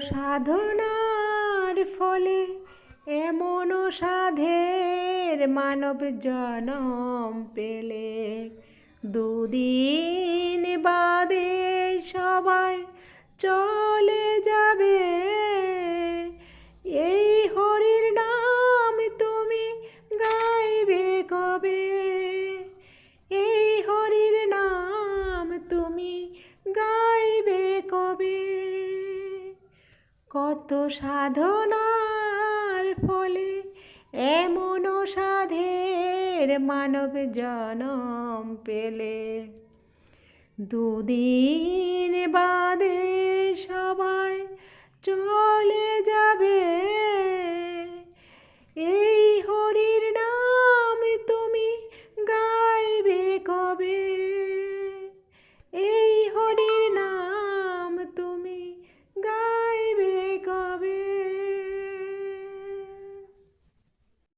সাধনার ফলে এমন সাধের মানব জনম পেলে। দুদিন বাদে সবাই চলে কত সাধনার ফলে এমন সাধের মানব জনম পেলে। দুদিন বাদে সবাই